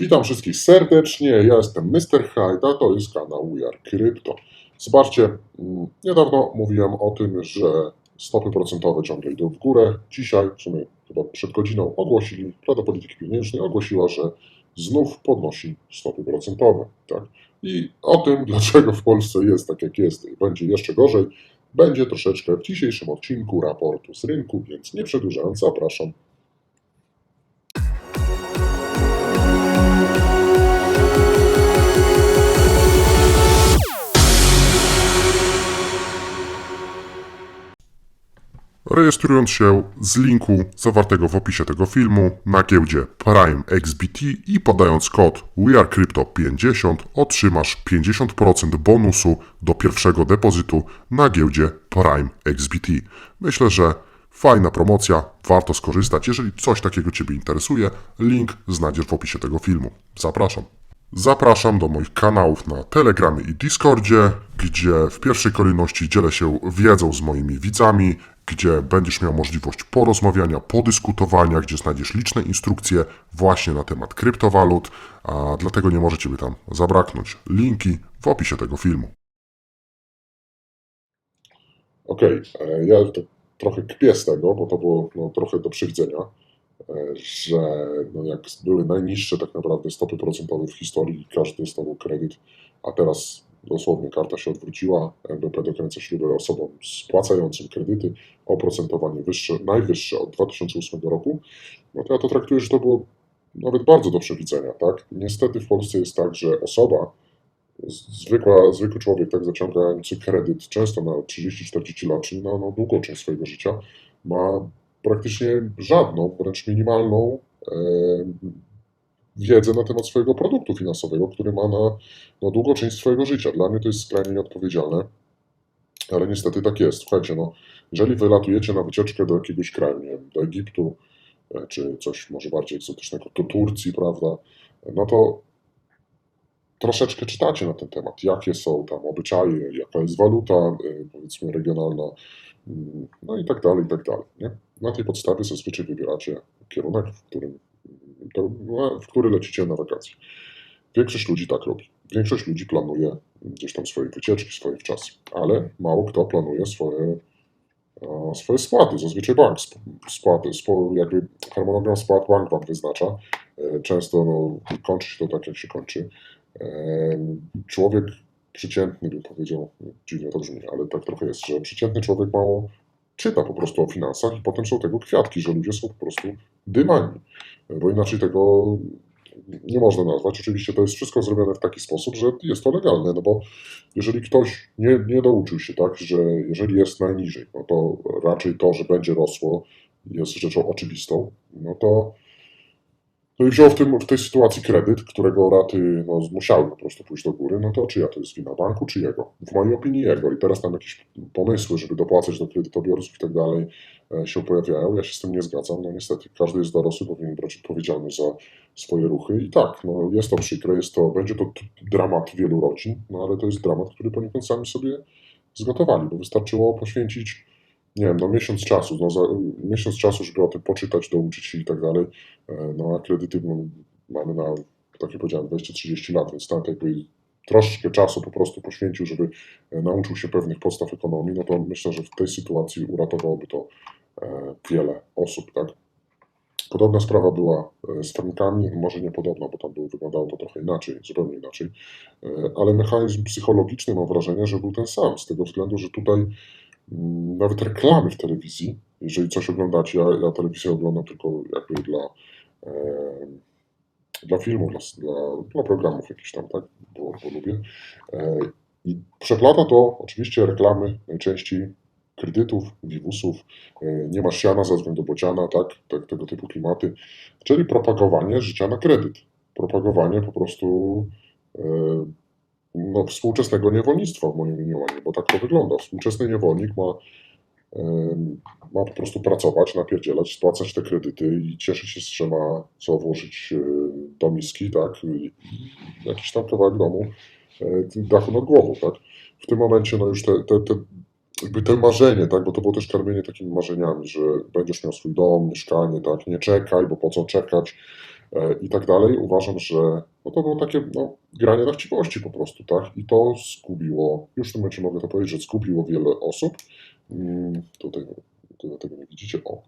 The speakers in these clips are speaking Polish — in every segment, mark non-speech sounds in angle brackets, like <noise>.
Witam wszystkich serdecznie, ja jestem Mr. Hyde, a to jest kanał We Are Crypto. Zobaczcie, mm, niedawno mówiłem o tym, że stopy procentowe ciągle idą w górę. Dzisiaj, w sumie chyba przed godziną, ogłosili, Rada Polityki Pieniężnej ogłosiła, że znów podnosi stopy procentowe. Tak? I o tym, <laughs> dlaczego w Polsce jest tak, jak jest, i będzie jeszcze gorzej, będzie troszeczkę w dzisiejszym odcinku raportu z rynku, więc nie przedłużając, zapraszam Rejestrując się z linku zawartego w opisie tego filmu na giełdzie Prime XBT i podając kod WeAreCrypto50 otrzymasz 50% bonusu do pierwszego depozytu na giełdzie Prime XBT. Myślę, że fajna promocja, warto skorzystać. Jeżeli coś takiego Ciebie interesuje, link znajdziesz w opisie tego filmu. Zapraszam. Zapraszam do moich kanałów na Telegramie i Discordzie, gdzie w pierwszej kolejności dzielę się wiedzą z moimi widzami, gdzie będziesz miał możliwość porozmawiania, podyskutowania, gdzie znajdziesz liczne instrukcje właśnie na temat kryptowalut, a dlatego nie może Ciebie tam zabraknąć. Linki w opisie tego filmu. Okej, e, ja trochę kpię z tego, bo to było no, trochę do przewidzenia, e, że no, jak były najniższe tak naprawdę stopy procentowe w historii, każdy dostawał kredyt, a teraz dosłownie karta się odwróciła, NBP dokręca śrubę osobom spłacającym kredyty, oprocentowanie wyższe, najwyższe od 2008 roku, no to ja to traktuję, że to było nawet bardzo do przewidzenia, tak? Niestety w Polsce jest tak, że osoba, zwykła, zwykły człowiek, tak zaciągający kredyt, często na 30-40 lat, czyli na no, długą część swojego życia, ma praktycznie żadną, wręcz minimalną e, wiedzę na temat swojego produktu finansowego, który ma na, na długą część swojego życia. Dla mnie to jest skrajnie nieodpowiedzialne, ale niestety tak jest. Słuchajcie, no, jeżeli wylatujecie na wycieczkę do jakiegoś kraju, nie wiem, do Egiptu, e, czy coś może bardziej egzotycznego, do Turcji, prawda, no to troszeczkę czytacie na ten temat, jakie są tam obyczaje, jaka jest waluta, e, powiedzmy, regionalna, mm, no i tak dalej, i tak dalej. Nie? Na tej podstawie zazwyczaj wybieracie kierunek, w którym w który lecicie na wakacje. Większość ludzi tak robi. Większość ludzi planuje gdzieś tam swoje wycieczki, swoje wczasy, ale mało kto planuje swoje, swoje spłaty. Zazwyczaj bank spłaty, jakby harmonogram spłat bank wam wyznacza. E, często no, kończy się to tak, jak się kończy. E, człowiek przeciętny, bym powiedział, dziwnie to brzmi, ale tak trochę jest, że przeciętny człowiek mało czyta po prostu o finansach i potem są tego kwiatki, że ludzie są po prostu dymani bo inaczej tego nie można nazwać. Oczywiście to jest wszystko zrobione w taki sposób, że jest to legalne, no bo jeżeli ktoś nie, nie douczył się tak, że jeżeli jest najniżej, no to raczej to, że będzie rosło jest rzeczą oczywistą, no to no i wziął w, tym, w tej sytuacji kredyt, którego raty no, musiały po prostu pójść do góry, no to czyja to jest wina banku, czy jego? W mojej opinii jego. I teraz tam jakieś pomysły, żeby dopłacać do kredytobiorców i tak dalej e, się pojawiają. Ja się z tym nie zgadzam. No niestety każdy jest dorosły, powinien brać odpowiedzialność za swoje ruchy. I tak, no, jest to przykre, jest to, będzie to dramat wielu rodzin, no ale to jest dramat, który poniekąd sami sobie zgotowali, bo wystarczyło poświęcić nie wiem, no miesiąc czasu, no za, miesiąc czasu, żeby o tym poczytać, douczyć się i tak dalej, e, no a kredyty no, mamy na, tak jak powiedziałem, 20-30 lat, więc tak jakby troszkę czasu po prostu poświęcił, żeby e, nauczył się pewnych podstaw ekonomii, no to myślę, że w tej sytuacji uratowałoby to e, wiele osób, tak. Podobna sprawa była z frankami, może nie podobna, bo tam wyglądało to trochę inaczej, zupełnie inaczej, ale mechanizm psychologiczny mam wrażenie, że był ten sam, z tego względu, że tutaj nawet reklamy w telewizji. Jeżeli coś oglądacie, ja, ja telewizję oglądam tylko jakby dla, e, dla filmów, dla, dla, programów jakichś tam, tak, bo, bo lubię. E, I przeplata to oczywiście reklamy najczęściej kredytów, wiwusów, e, nie masz siana za względu bociana, tak, tak, tego typu klimaty, czyli propagowanie życia na kredyt. Propagowanie po prostu e, no, współczesnego niewolnictwa w moim mniemaniu, bo tak to wygląda. Współczesny niewolnik ma, ma po prostu pracować, napierdzielać, spłacać te kredyty i cieszyć się, że ma co włożyć e, do miski, tak, i jakiś tam kawałek domu, e, dachu nad głową, tak. W tym momencie, no już te, te, te jakby marzenie, tak, bo to było też karmienie takimi marzeniami, że będziesz miał swój dom, mieszkanie, tak, nie czekaj, bo po co czekać, i tak dalej. Uważam, że no to było takie no, granie na chciwości po prostu, tak? I to zgubiło, już w tym momencie mogę to powiedzieć, że zgubiło wiele osób. Mm, Tutaj, tego nie widzicie. O.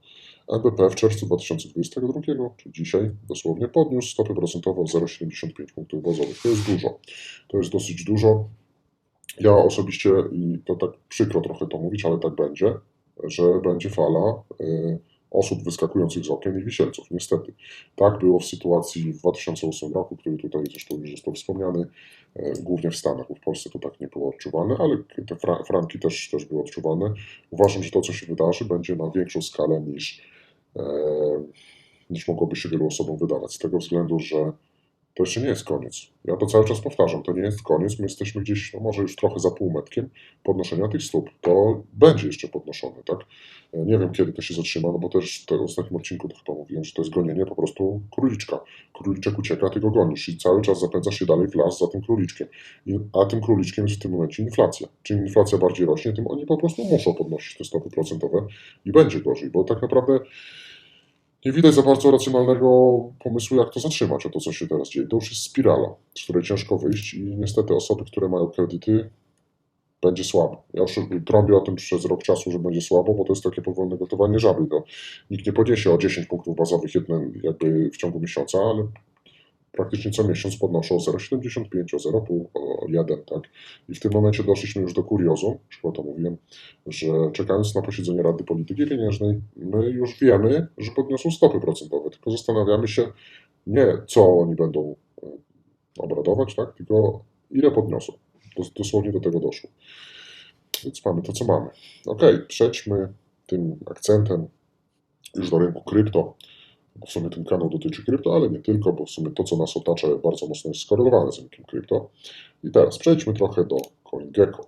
NBP w czerwcu 2022, czyli dzisiaj dosłownie, podniósł stopy procentowe o 0,75 punktów bazowych. To jest dużo. To jest dosyć dużo. Ja osobiście, i to tak przykro trochę to mówić, ale tak będzie, że będzie fala y, osób wyskakujących z okien i wisielców. Niestety. Tak było w sytuacji w 2008 roku, który tutaj zresztą już został wspomniany, e, głównie w Stanach, w Polsce to tak nie było odczuwane, ale te fra- franki też, też były odczuwane. Uważam, że to, co się wydarzy, będzie na większą skalę niż, e, niż mogłoby się wielu osobom wydawać, z tego względu, że to jeszcze nie jest koniec. Ja to cały czas powtarzam, to nie jest koniec, my jesteśmy gdzieś, no może już trochę za półmetkiem podnoszenia tych stóp. To będzie jeszcze podnoszone, tak? Nie wiem, kiedy to się zatrzyma, no bo też w ostatnim odcinku to chyba mówiłem, że to jest gonienie po prostu króliczka. Króliczek ucieka, ty go gonisz i cały czas zapędzasz się dalej w las za tym króliczkiem. A tym króliczkiem jest w tym momencie inflacja. Czym inflacja bardziej rośnie, tym oni po prostu muszą podnosić te stopy procentowe i będzie gorzej, bo tak naprawdę nie widać za bardzo racjonalnego pomysłu, jak to zatrzymać, o to, co się teraz dzieje. To już jest spirala, z której ciężko wyjść i niestety osoby, które mają kredyty, będzie słabo. Ja już trąbię o tym przez rok czasu, że będzie słabo, bo to jest takie powolne gotowanie żaby. No, nikt nie podniesie o 10 punktów bazowych jednym, jakby w ciągu miesiąca, ale praktycznie co miesiąc podnoszą o 0,75, o 0,5, o 1, tak? I w tym momencie doszliśmy już do kuriozu, już chyba to mówiłem, że czekając na posiedzenie Rady Polityki Pieniężnej, my już wiemy, że podniosą stopy procentowe, tylko zastanawiamy się nie, co oni będą e, obradować, tak? tylko ile podniosą. Dos- Dosłownie do tego doszło. Więc mamy to, co mamy. Ok, przejdźmy tym akcentem już do rynku krypto. W sumie ten kanał dotyczy krypto, ale nie tylko, bo w sumie to, co nas otacza, bardzo mocno jest skorelowane z rynkiem krypto. I teraz przejdźmy trochę do CoinGecko.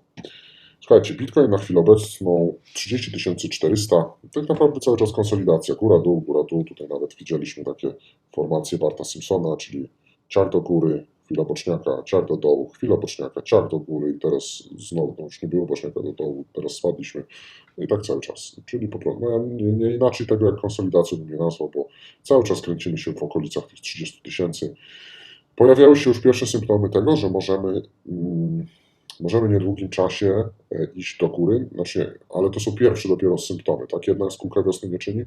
Słuchajcie, Bitcoin na chwilę obecną 30 400, tak naprawdę cały czas konsolidacja, góra dół, góra dół, tutaj nawet widzieliśmy takie formacje Barta Simpsona, czyli ciar do góry, chwila boczniaka, ciar do dołu, chwila boczniaka, ciar do góry i teraz znowu, no już nie było boczniaka do dołu, teraz spadliśmy no i tak cały czas. Czyli po prostu, no ja nie, nie inaczej tego jak konsolidacją bym nie nazwał, bo cały czas kręcimy się w okolicach tych 30 tysięcy. Pojawiały się już pierwsze symptomy tego, że możemy, mm, możemy w niedługim czasie e, iść do góry, znaczy, ale to są pierwsze dopiero symptomy, tak? Jedna skółka wiosny nie czyni,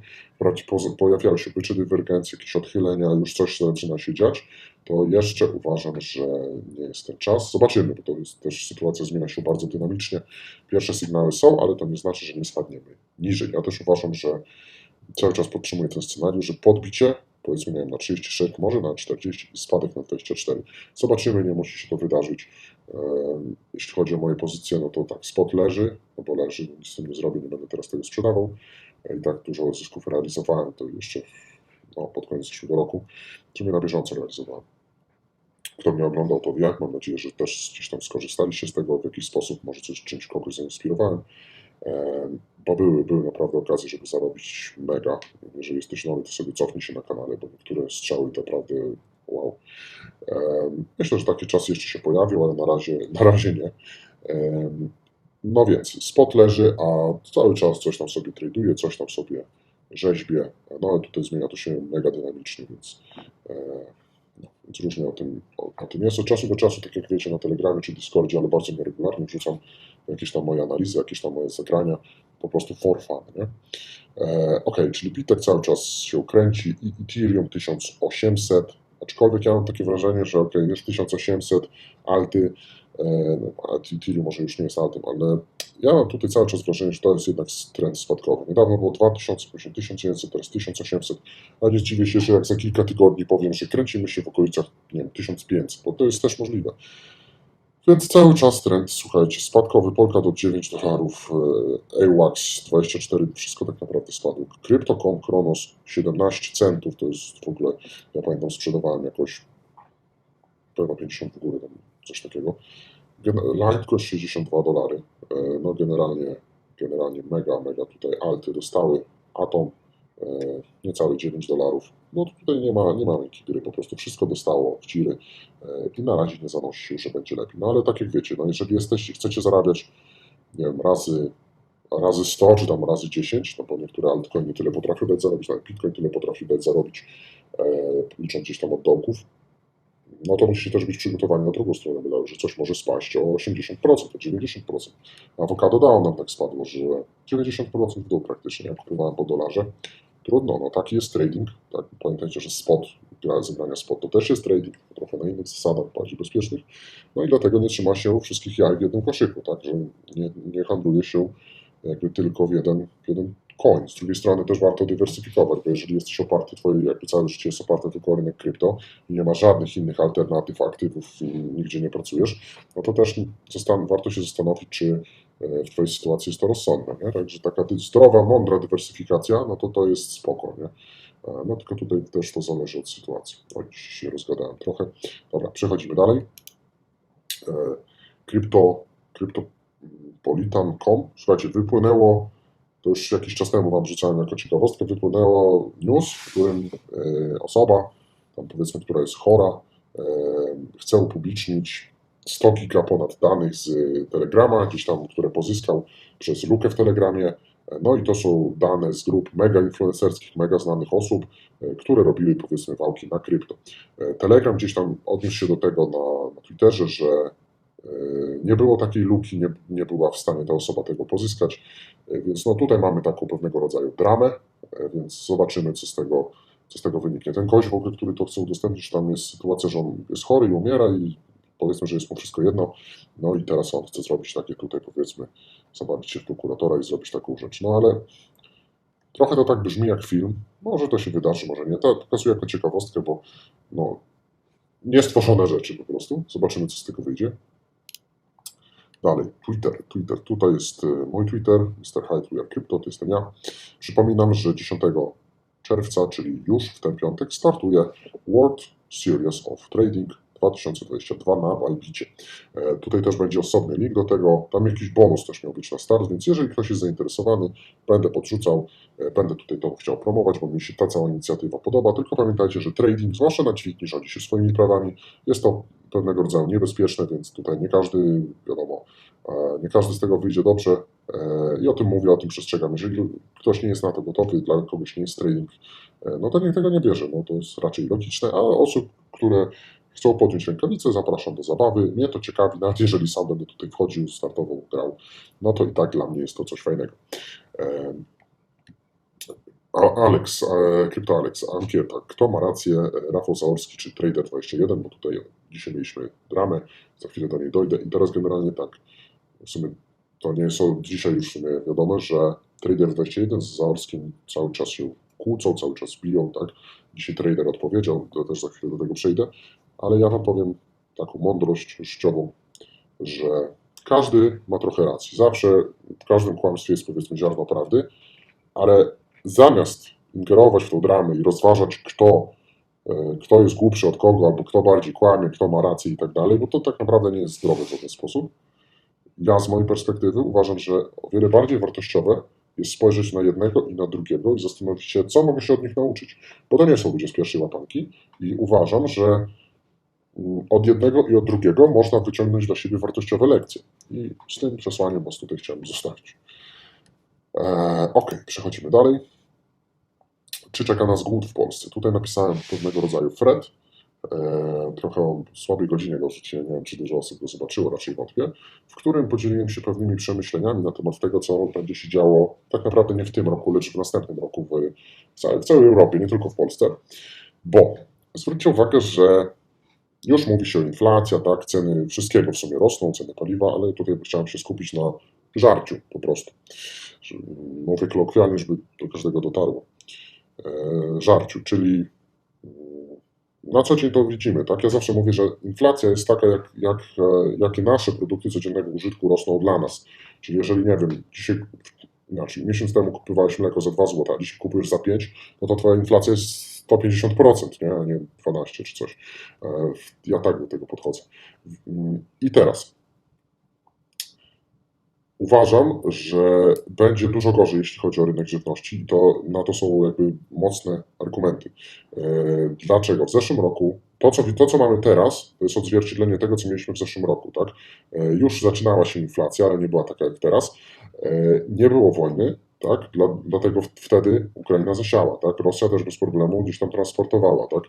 pojawiały się bycze dywergencje, jakieś odchylenia, już coś zaczyna się dziać, to jeszcze uważam, że nie jest ten czas. Zobaczymy, bo to jest też sytuacja zmienia się bardzo dynamicznie. Pierwsze sygnały są, ale to nie znaczy, że nie spadniemy niżej. Ja też uważam, że cały czas podtrzymuję ten scenariusz, że podbicie, powiedzmy, nie na 36, może na 40 i spadek na 24. Zobaczymy, nie musi się to wydarzyć. Jeśli chodzi o moje pozycje, no to tak, spot leży, no bo leży, nic z tym nie zrobię, nie będę teraz tego sprzedawał. I tak dużo zysków realizowałem, to jeszcze no, pod koniec zeszłego roku, czy mnie na bieżąco realizowałem. Kto mnie oglądał, to wie. Mam nadzieję, że też gdzieś tam skorzystaliście z tego w jakiś sposób. Może coś, czymś kogoś zainspirowałem. Em, Bo były, były naprawdę okazje, żeby zarobić mega. Jeżeli jesteś nowy, to sobie cofnij się na kanale, bo niektóre strzały naprawdę wow. Myślę, że takie czasy jeszcze się pojawią, ale na razie, na razie nie. No więc, spot leży, a cały czas coś tam sobie traduje, coś tam sobie rzeźbie. No ale tutaj zmienia to się mega dynamicznie, więc, e, no, więc różnie o tym, o, o tym jest. Od czasu do czasu, tak jak wiecie, na Telegramie czy Discordzie, ale bardzo nieregularnie wrzucam jakieś tam moje analizy, jakieś tam moje zagrania, po prostu for fun, nie? E, ok, czyli Bitek cały czas się kręci i Ethereum 1800, aczkolwiek ja mam takie wrażenie, że ok, jest 1800, alty, e, no, Ethereum może już nie jest altem, ale ja mam tutaj cały czas wrażenie, że to jest jednak trend spadkowy. Niedawno było 2000, później 1900, teraz 1800, a nie zdziwię się, że jak za kilka tygodni powiem, że kręcimy się w okolicach, nie wiem, 1500, bo to jest też możliwe. Więc cały czas trend, słuchajcie, spadkowy, Polka do 9 dolarów, e, AWAX 24, wszystko tak naprawdę spadło. Crypto.com Kronos 17 centów, to jest w ogóle, ja pamiętam sprzedawałem jakoś pewno 50 w górę, tam coś takiego. Litecoin 62 dolary, E, no generalnie, generalnie mega, mega tutaj alty dostały, Atom e, niecałe 9 dolarów. No tutaj nie ma, nie ma miękkiej gry, po prostu wszystko dostało w ciry e, i na razie nie zanosi się, że będzie lepiej. No ale tak jak wiecie, no jeżeli jesteście, chcecie zarabiać, nie wiem, razy razy 100, czy tam razy 10, no bo niektóre altcoiny tyle potrafią dać zarobić, nawet Bitcoin tyle potrafi dać zarobić, e, licząc gdzieś tam od dołków, no to musicie też być przygotowani na drugą stronę medalu, że coś może spaść o 80%, o 90%. Awokado dało nam tak spadło, że 90% w dół praktycznie, jak kupowałem po dolarze. Trudno, no taki jest trading. Tak? Pamiętajcie, że spot, gra zebrania spot to też jest trading, trochę na innych zasadach, bardziej bezpiecznych. No i dlatego nie trzyma się wszystkich jaj w jednym koszyku, tak? że nie, nie handluje się jakby tylko w jeden, w jeden coin. Z drugiej strony też warto dywersyfikować, bo jeżeli jesteś oparty, twoje jakby całe życie jest oparte tylko o rynek krypto i nie ma żadnych innych alternatyw, aktywów i nigdzie nie pracujesz, no to też zastan- warto się zastanowić, czy w Twojej sytuacji jest to rozsądne. Nie? Także taka zdrowa, mądra dywersyfikacja, no to to jest spoko. Nie? E, No tylko tutaj też to zależy od sytuacji. Oj, się rozgadałem trochę. Dobra, przechodzimy dalej. E, Krypto, kryptopolitan.com. Słuchajcie, wypłynęło, to już jakiś czas temu Wam rzucałem jako ciekawostkę, wypłynęło news, w którym e, osoba, tam powiedzmy, która jest chora, e, chce upublicznić 100 giga ponad danych z Telegrama, gdzieś tam, które pozyskał przez lukę w Telegramie. No i to są dane z grup mega influencerskich, mega znanych osób, e, które robiły powiedzmy wałki na krypto. E, Telegram gdzieś tam odniósł się do tego na, na Twitterze, że nie było takiej luki, nie, nie była w stanie ta osoba tego pozyskać, więc no tutaj mamy taką pewnego rodzaju dramę, więc zobaczymy, co z tego, co z tego wyniknie. Ten gość w ogóle, który to chce udostępnić, tam jest sytuacja, że on jest chory i umiera i powiedzmy, że jest mu wszystko jedno, no i teraz on chce zrobić takie tutaj powiedzmy, zabawić się w prokuratora i zrobić taką rzecz, no ale trochę to tak brzmi jak film, może to się wydarzy, może nie, to pokazuję jako ciekawostkę, bo no, niestworzone rzeczy po prostu, zobaczymy, co z tego wyjdzie. Dalej, Twitter. Twitter. Tutaj jest e, mój Twitter, Mr. Hyde We Crypto, to jestem ja. Przypominam, że 10 czerwca, czyli już w ten piątek, startuje World Series of Trading 2022 na Bybicie. E, Tutaj też będzie osobny link do tego, tam jakiś bonus też miał być na start, więc jeżeli ktoś jest zainteresowany, będę podrzucał, e, będę tutaj to chciał promować, bo mi się ta cała inicjatywa podoba, tylko pamiętajcie, że trading, zwłaszcza na dźwigni, rządzi się swoimi prawami, jest to pewnego rodzaju niebezpieczne, więc tutaj nie każdy, wiadomo, e, nie każdy z tego wyjdzie dobrze. I o tym mówię, o tym przestrzegam. Jeżeli ktoś nie jest na to gotowy, dla kogoś nie jest trading, no to niech tego nie bierze, no to jest raczej logiczne, a osób, które chcą podjąć rękawice, zapraszam do zabawy. Mnie to ciekawi, nawet jeżeli sam będę tutaj wchodził, startował, grał, no to i tak dla mnie jest to coś fajnego. E, Alex, e, Krypto Alex, ankieta. Kto ma rację, Rafał Zaorski czy Trader21, bo tutaj dzisiaj mieliśmy dramę, za chwilę do niej dojdę i teraz generalnie tak, w sumie to nie są dzisiaj już w sumie wiadome, że Trader21 z Zaorskim cały czas się kłócą, cały czas biją, tak? Dzisiaj trader odpowiedział, to też za chwilę do tego przejdę, ale ja Wam powiem taką mądrość życiową, że każdy ma trochę racji. Zawsze w każdym kłamstwie jest powiedzmy ziarno prawdy, ale zamiast ingerować w tą dramę i rozważać, kto, e, kto jest głupszy od kogo, albo kto bardziej kłamie, kto ma rację i tak dalej, bo to tak naprawdę nie jest zdrowe w żaden sposób. Ja z mojej perspektywy uważam, że o wiele bardziej wartościowe jest spojrzeć na jednego i na drugiego i zastanowić się, co mogę się od nich nauczyć. Bo to nie są ludzie z pierwszej łapanki i uważam, że od jednego i od drugiego można wyciągnąć dla siebie wartościowe lekcje. I z tym przesłaniem was tutaj chciałem zostawić. Eee, ok, przechodzimy dalej. Czy czeka nas głód w Polsce? Tutaj napisałem pewnego rodzaju thread. Eee, trochę o słabej godzinie go wrzuciłem, nie wiem czy dużo osób go zobaczyło, raczej wątpię, w którym podzieliłem się pewnymi przemyśleniami na temat tego, co będzie się działo tak naprawdę nie w tym roku, lecz w następnym roku w, w całej Europie, nie tylko w Polsce. Bo zwróćcie uwagę, że już mówi się o inflacji, tak, ceny wszystkiego w sumie rosną, ceny paliwa, ale tutaj chciałem się skupić na żarciu po prostu. Mówię kolokwialnie, żeby do każdego dotarło. E, żarciu, czyli mm, na co dzień to widzimy, tak? Ja zawsze mówię, że inflacja jest taka, jak, jak, e, jakie nasze produkty codziennego użytku rosną dla nas. Czyli jeżeli, nie wiem, dzisiaj, miesiąc temu kupowałeś mleko za 2 zł, a dzisiaj kupujesz za 5, no to twoja inflacja jest 150%, nie? a nie 12 czy coś. E, Ja tak do tego podchodzę. Mm, I teraz. Uważam, że będzie dużo gorzej, jeśli chodzi o rynek żywności i to, na to są jakby mocne argumenty. E, Dlaczego? W zeszłym roku to co, to, co mamy teraz, to jest odzwierciedlenie tego, co mieliśmy w zeszłym roku. Tak? E, Już zaczynała się inflacja, ale nie była taka jak teraz. Nie było wojny, tak? Dla, dlatego wtedy Ukraina zasiała. Tak? Rosja też bez problemu gdzieś tam transportowała. Tak?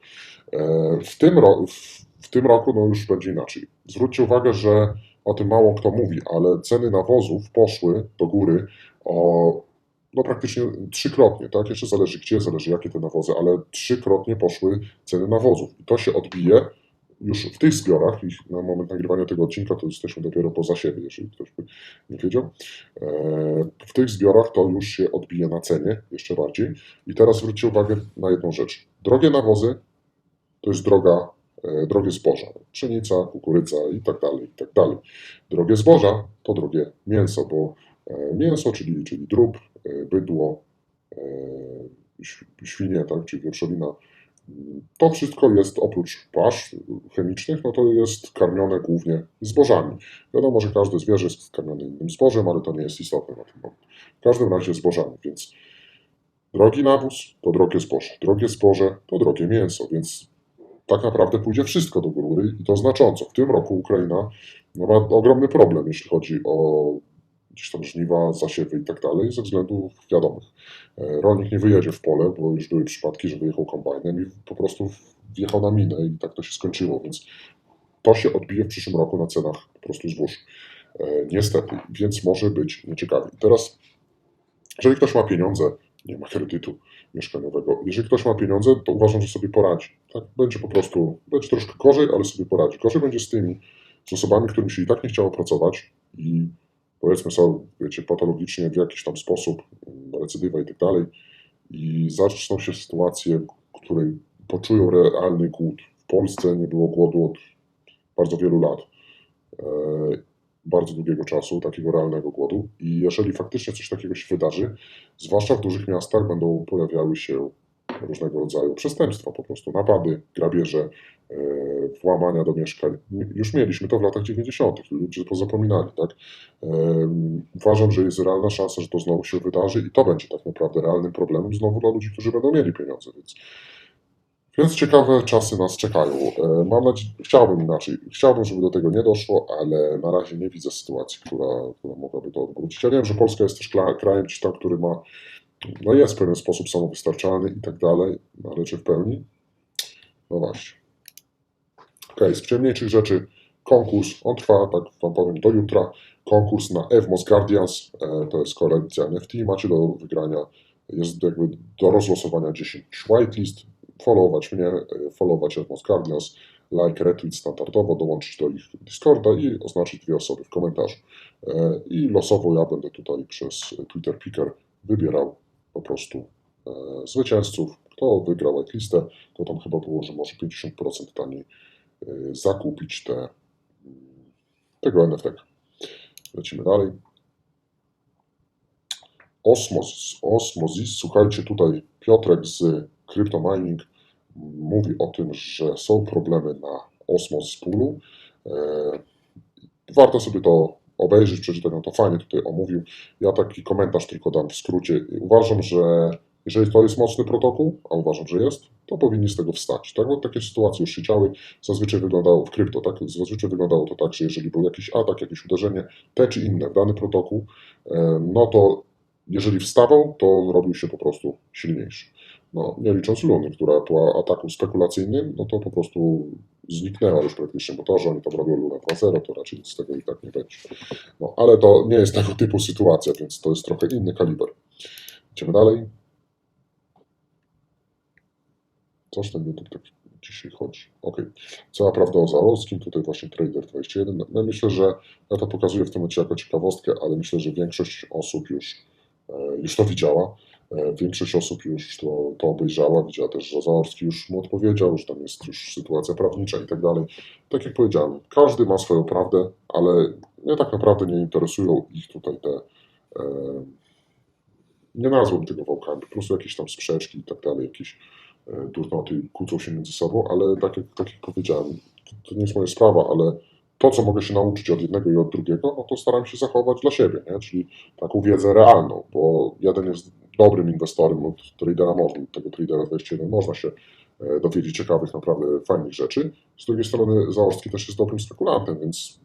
E, W, tym ro- w, w tym roku no już będzie inaczej. Zwróćcie uwagę, że o tym mało kto mówi, ale ceny nawozów poszły do góry o no praktycznie trzykrotnie, tak? Jeszcze zależy gdzie, zależy jakie te nawozy, ale trzykrotnie poszły ceny nawozów. I to się odbije już w tych zbiorach, na moment nagrywania tego odcinka to jesteśmy dopiero po zasiewie, jeżeli ktoś by nie wiedział. E, W tych zbiorach to już się odbije na cenie jeszcze bardziej. I teraz zwróćcie uwagę na jedną rzecz. Drogie nawozy to jest droga, e, drogie zboża. Pszenica, kukurydza i tak dalej, i tak dalej. Drogie zboża to drogie mięso, bo e, mięso, czyli, czyli drób, bydło, świnie, tak, czy wieprzowina, to wszystko jest oprócz pasz chemicznych, no to jest karmione głównie zbożami. Wiadomo, że każde zwierzę jest karmione innym zbożem, ale to nie jest istotne na tym moment. W każdym razie zbożami, więc drogi nawóz to drogie zboże, drogie zboże to drogie mięso, więc tak naprawdę pójdzie wszystko do góry i to znacząco. W tym roku Ukraina ma ogromny problem, jeśli chodzi o gdzieś tam żniwa, zasiewy i tak dalej, ze względów wiadomych. E, Rolnik nie wyjedzie w pole, bo już były przypadki, że wyjechał kombajnem i po prostu wjechał na minę i tak to się skończyło, więc to się odbije w przyszłym roku na cenach po prostu zbóż. E, Niestety, więc może być nieciekawie. Teraz, jeżeli ktoś ma pieniądze, nie ma kredytu mieszkaniowego, jeżeli ktoś ma pieniądze, to uważam, że sobie poradzi. Tak? Będzie po prostu, będzie troszkę gorzej, ale sobie poradzi. Gorzej będzie z tymi, z osobami, którym się i tak nie chciało pracować i powiedzmy są, wiecie, patologicznie w jakiś tam sposób, mm, recydywa i tak dalej, i zaczną się sytuacje, w której poczują realny głód. W Polsce nie było głodu od bardzo wielu lat, e, bardzo długiego czasu, takiego realnego głodu. I jeżeli faktycznie coś takiego się wydarzy, zwłaszcza w dużych miastach, będą pojawiały się różnego rodzaju przestępstwa, po prostu napady, grabieże, e, włamania do mieszkań. Już mieliśmy to w latach 90., ludzie to zapominali, tak? Em, Uważam, że jest realna szansa, że to znowu się wydarzy i to będzie tak naprawdę realnym problemem znowu dla ludzi, którzy będą mieli pieniądze, więc, więc ciekawe czasy nas czekają. E, Mam nadzieję, chciałbym inaczej, chciałbym, żeby do tego nie doszło, ale na razie nie widzę sytuacji, która, która mogłaby to odwrócić. Ja wiem, że Polska jest też krajem który ma, no jest w pewien sposób samowystarczalny i tak dalej, no ale czy w pełni? No właśnie. Okej, z przyjemniejszych rzeczy konkurs, on trwa, tak Wam powiem, do jutra. Konkurs na Evmos Guardians, e, to jest kolekcja NFT, macie do wygrania, jest jakby do rozlosowania 10 whitelist, followować mnie, e, followować Evmos Guardians, like, retweet standardowo, dołączyć do ich Discorda i oznaczyć dwie osoby w komentarzu. E, I losowo ja będę tutaj przez Twitter Picker wybierał po prostu e, zwycięzców. Kto wygrał whitelistę, to tam chyba było, że może 50% taniej y, zakupić te, mm, tego NFT. Lecimy dalej. Osmosis. Osmosis. Słuchajcie, tutaj Piotrek z Crypto Mining mówi o tym, że są problemy na Osmosis Poolu. E, Warto sobie to obejrzeć, przeczytać, on to fajnie tutaj omówił. Ja taki komentarz tylko dam w skrócie. Uważam, że jeżeli to jest mocny protokół, a uważam, że jest, to powinni z tego wstać. Tak? Bo takie sytuacje już się działy. Zazwyczaj wyglądało w krypto, tak? Zazwyczaj wyglądało to tak, że jeżeli był jakiś atak, jakieś uderzenie, te czy inne w dany protokół, e, no to jeżeli wstawał, to robił się po prostu silniejszy. No, nie licząc Luny, która po ataku spekulacyjnym, no to po prostu zniknęła już praktycznie, bo to, że oni tam robią Lunę 2.0, to raczej z tego i tak nie będzie. No, ale to nie jest tego typu sytuacja, więc to jest trochę inny kaliber. Idziemy dalej. Coś ten YouTube tak dzisiaj chodzi. Ok. Cała prawda o Zalowskim, tutaj właśnie Trader21. No, myślę, że ja to pokazuję w tym momencie jako ciekawostkę, ale myślę, że większość osób już, e, już to widziała. E, Większość osób już to, to obejrzała, widziała też, że Zaorski już mu odpowiedział, że tam jest już sytuacja prawnicza i tak dalej. Tak jak powiedziałem, każdy ma swoją prawdę, ale mnie tak naprawdę nie interesują ich tutaj te, e, nie nazwałbym tego wałkami, po prostu jakieś tam sprzeczki i tak dalej, jakieś e, durnoty kłócą się między sobą, ale tak jak, tak jak powiedziałem, to, to nie jest moja sprawa, ale to, co mogę się nauczyć od jednego i od drugiego, no to staram się zachować dla siebie, nie? czyli taką wiedzę realną, bo jeden jest dobrym inwestorem, od tradera można, od tego tradera 21 można się e, dowiedzieć ciekawych, naprawdę fajnych rzeczy. Z drugiej strony Zaostki też jest dobrym spekulantem, więc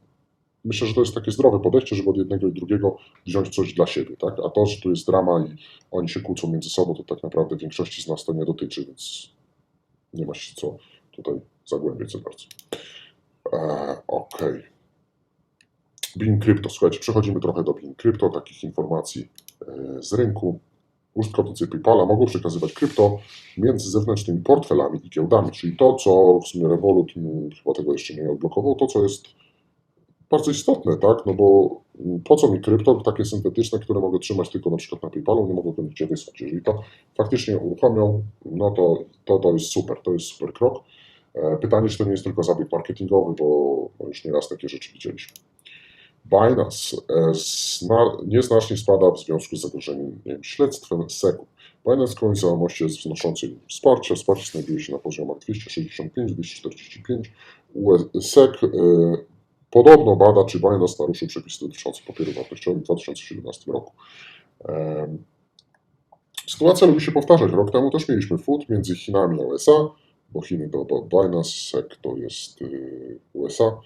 myślę, że to jest takie zdrowe podejście, żeby od jednego i drugiego wziąć coś dla siebie, tak? A to, że tu jest drama i oni się kłócą między sobą, to tak naprawdę większości z nas to nie dotyczy, więc nie ma się co tutaj zagłębiać za bardzo. E, Okej. Bean Crypto. Słuchajcie, przechodzimy trochę do Bean Crypto, takich informacji e, z rynku. Użytkownicy PayPala mogą przekazywać krypto między zewnętrznymi portfelami i giełdami, czyli to, co w sumie Revolut chyba tego jeszcze nie odblokował, to, co jest bardzo istotne, tak? No bo po co mi krypto takie syntetyczne, które mogę trzymać tylko na przykład na PayPalu, nie mogę go nigdzie wysłać. Jeżeli to faktycznie uruchomią, no to, to to jest super, to jest super krok. E, Pytanie, czy to nie jest tylko zabieg marketingowy, bo już nieraz takie rzeczy widzieliśmy. Binance e, zna, nieznacznie spada w związku z zagrożeniem śledztwem SEC-u. Binance Coin załomości jest wznoszący wsparcie. Wsparcie znajduje się na poziomach 265-245. SEC e, podobno bada, czy Binance naruszył przepisy dotyczące papierów wartościowych w 2017 roku. E, Sytuacja lubi się powtarzać. Rok temu też mieliśmy food między Chinami a USA, bo Chiny to Binance, SEC to jest y, USA e,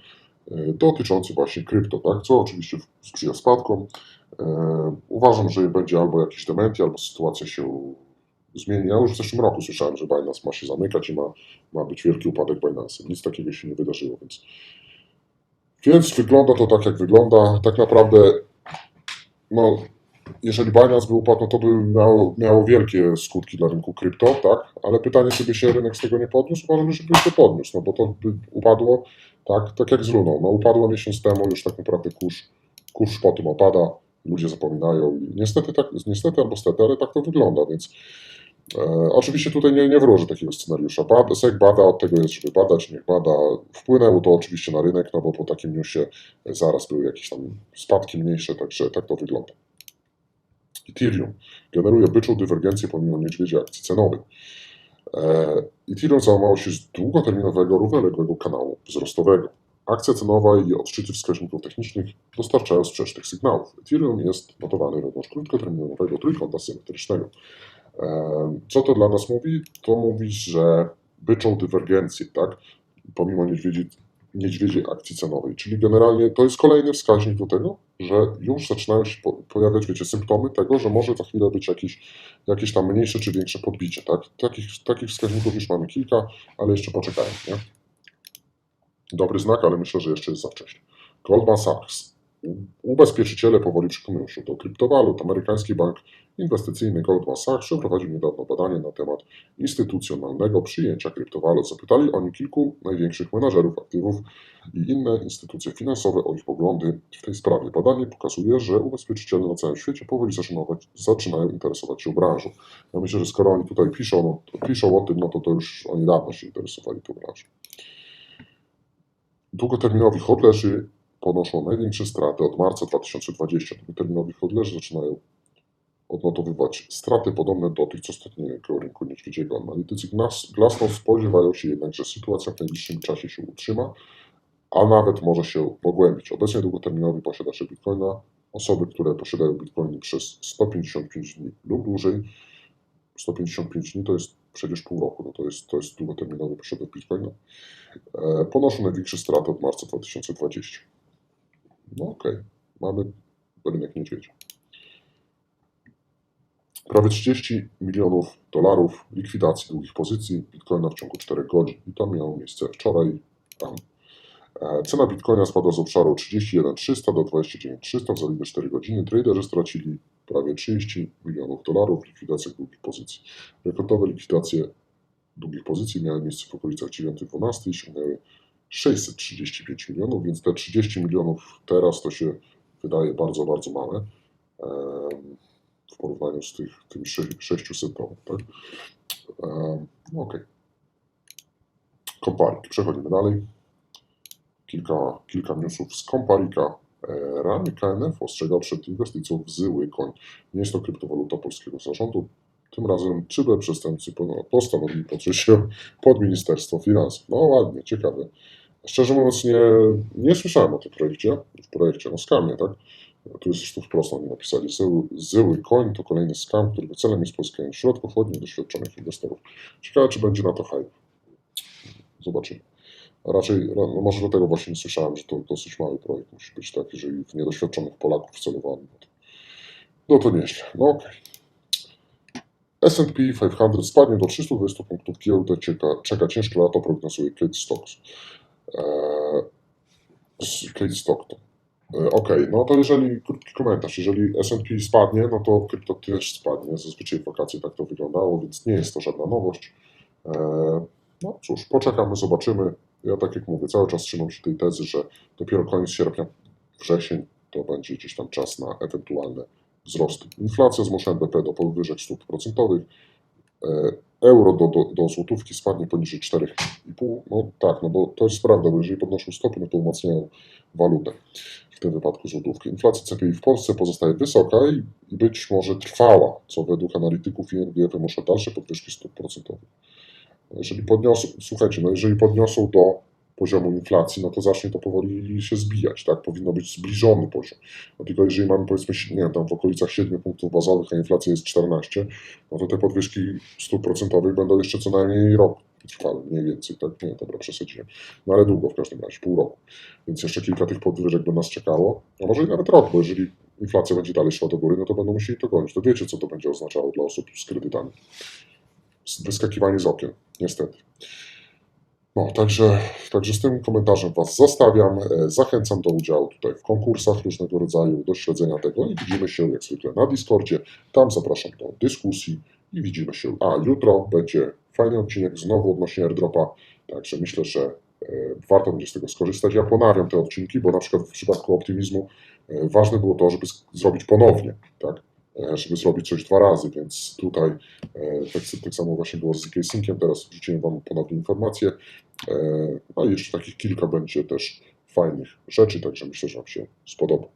dotyczący właśnie krypto, tak? co oczywiście sprzyja spadkom. E, Uważam, że będzie albo jakiś dementi, albo sytuacja się zmieni. Ja już w zeszłym roku słyszałem, że Binance ma się zamykać i ma, ma być wielki upadek Binance. Nic takiego się nie wydarzyło, więc, więc wygląda to tak, jak wygląda. Tak naprawdę, no, jeżeli Binance by upadł, no to by miało, miało wielkie skutki dla rynku krypto, tak? Ale pytanie, czy by się rynek z tego nie podniósł? Uważam, że by się podniósł, no bo to by upadło tak, tak jak z Luną. No upadło miesiąc temu, już tak naprawdę kurz, kurz po tym opada, ludzie zapominają i niestety, tak, niestety albo stety, ale tak to wygląda, więc e, oczywiście tutaj nie, nie takiego scenariusza. Bada, SEC bada, od tego jest, żeby badać, niech bada. Wpłynęło to oczywiście na rynek, no bo po takim newsie zaraz były jakieś tam spadki mniejsze, także tak to wygląda. Ethereum generuje byczą dywergencję pomimo niedźwiedzia akcji cenowej. Ethereum załamało się z długoterminowego, równoległego kanału wzrostowego. Akcja cenowa i odczyty wskaźników technicznych dostarczają sprzecznych sygnałów. Ethereum jest notowany wewnątrz krótkoterminowego trójkąta symetrycznego. E, Co to dla nas mówi? To mówi, że byczą dywergencję, tak? Pomimo niedźwiedzi, niedźwiedziej akcji cenowej. Czyli generalnie to jest kolejny wskaźnik do tego, że już zaczynają się po- pojawiać, wiecie, symptomy tego, że może za chwilę być jakieś, jakieś tam mniejsze czy większe podbicie, tak? Takich, takich wskaźników już mamy kilka, ale jeszcze poczekajmy, nie? Dobry znak, ale myślę, że jeszcze jest za wcześnie. Goldman Sachs. Ubezpieczyciele powoli przekonują się do kryptowalut. Amerykański bank inwestycyjny Goldman Sachs przeprowadził niedawno badanie na temat instytucjonalnego przyjęcia kryptowalut. Zapytali oni kilku największych menadżerów aktywów i inne instytucje finansowe o ich poglądy w tej sprawie. Badanie pokazuje, że ubezpieczyciele na całym świecie powoli zaczynają interesować się branżą. Ja myślę, że skoro oni tutaj piszą, no, piszą o tym, no to, to już oni dawno się interesowali tą branżą. Długoterminowi hodlerzy ponoszą największe straty od marca 2020. Długoterminowi hodlerzy zaczynają odnotowywać straty podobne do tych z ostatniego rynku niedźwiedziego. Analitycy Glas- Glassnode spodziewają się jednak, że sytuacja w najbliższym czasie się utrzyma, a nawet może się pogłębić. Obecnie długoterminowi posiadacze Bitcoina, osoby, które posiadają Bitcoiny przez 155 dni lub dłużej, 155 dni to jest przecież pół roku, no to jest, to jest długoterminowy posiadacz Bitcoina, e, ponoszą największe straty od marca 2020. No okej, mamy rynek niedźwiedzia. Prawie 30 milionów dolarów likwidacji długich pozycji Bitcoina w ciągu 4 godzin. I to miało miejsce wczoraj. Tam. E, Cena Bitcoina spadła z obszaru 31 300 do 29 300 w zaledwie 4 godziny. Traderzy stracili prawie 30 milionów dolarów w długich pozycji. Rekordowe likwidacje długich pozycji miały miejsce w okolicach 9-12 i sięgnęły 635 milionów, więc te 30 milionów teraz to się wydaje bardzo, bardzo małe em, w porównaniu z tych, tym sze- 600 domów, tak? No Okej. Komparik. Przechodzimy dalej. Kilka, kilka newsów z Komparika. E, Ramy KNF ostrzegał przed inwestycją w zyły koń. Nie jest to kryptowaluta polskiego zarządu. Tym razem czybe przestępcy postanowili potrzeć się pod Ministerstwo Finansów. No ładnie, ciekawe. Szczerze mówiąc, nie, nie słyszałem o tym projekcie, w projekcie o skamie, tak? Tu jest już wprost oni napisali. Zyły, Coin to kolejny scam, którego celem jest pozyskanie środków od niedoświadczonych inwestorów. Ciekawe, czy będzie na to hype. Zobaczymy. A raczej, no może dlatego właśnie nie słyszałem, że to dosyć mały projekt musi być, tak? Jeżeli w niedoświadczonych Polaków celowano, no to, no nieźle. No okej. S&P 500 spadnie do 320 punktów, giełdę czeka, czeka ciężkie lato, prognozuje Kate Stocks. Eee, Kate Stockton. E, Okej, no to jeżeli, krótki komentarz, jeżeli S&P spadnie, no to krypto też spadnie. Zazwyczaj w wakacje tak to wyglądało, więc nie jest to żadna nowość. E, No cóż, poczekamy, zobaczymy. Ja tak jak mówię, cały czas trzymam się tej tezy, że dopiero koniec sierpnia, wrzesień to będzie gdzieś tam czas na ewentualne wzrosty. Inflacja zmusza NBP do podwyżek stóp procentowych. Euro do, do, do złotówki spadnie poniżej 4,5. No tak, no bo to jest prawda, bo jeżeli podnoszą stopy, no to umacniają walutę w tym wypadku złotówki. Inflacja CPI w Polsce pozostaje wysoka i, być może trwała, co według analityków ING wymusza dalsze podwyżki stóp procentowych. Jeżeli podniosą, słuchajcie, no jeżeli podniosą do poziomu inflacji, no to zacznie to powoli się zbijać, tak? Powinno być zbliżony poziom. No tylko jeżeli mamy powiedzmy, nie wiem, tam w okolicach 7 punktów bazowych, a inflacja jest 14, no to te podwyżki stóp procentowych będą jeszcze co najmniej rok trwały, mniej więcej, tak? Nie, dobra, przesadziłem. No ale długo w każdym razie, pół roku. Więc jeszcze kilka tych podwyżek by nas czekało, a może i nawet rok, bo jeżeli inflacja będzie dalej szła do góry, no to będą musieli to gonić. To wiecie, co to będzie oznaczało dla osób z kredytami. Wyskakiwanie z okien, niestety. No, także, także z tym komentarzem Was zostawiam. E, Zachęcam do udziału tutaj w konkursach różnego rodzaju, do śledzenia tego i widzimy się jak zwykle na Discordzie. Tam zapraszam do dyskusji i widzimy się. A jutro będzie fajny odcinek znowu odnośnie airdropa, także myślę, że e, warto będzie z tego skorzystać. Ja ponawiam te odcinki, bo na przykład w przypadku optymizmu e, ważne było to, żeby zrobić ponownie, tak? E, żeby zrobić coś dwa razy, więc tutaj e, tak, tak samo właśnie było z ZK teraz wrzuciłem Wam ponownie informacje. E, No jeszcze takich kilka będzie też fajnych rzeczy, także myślę, że Wam się spodoba.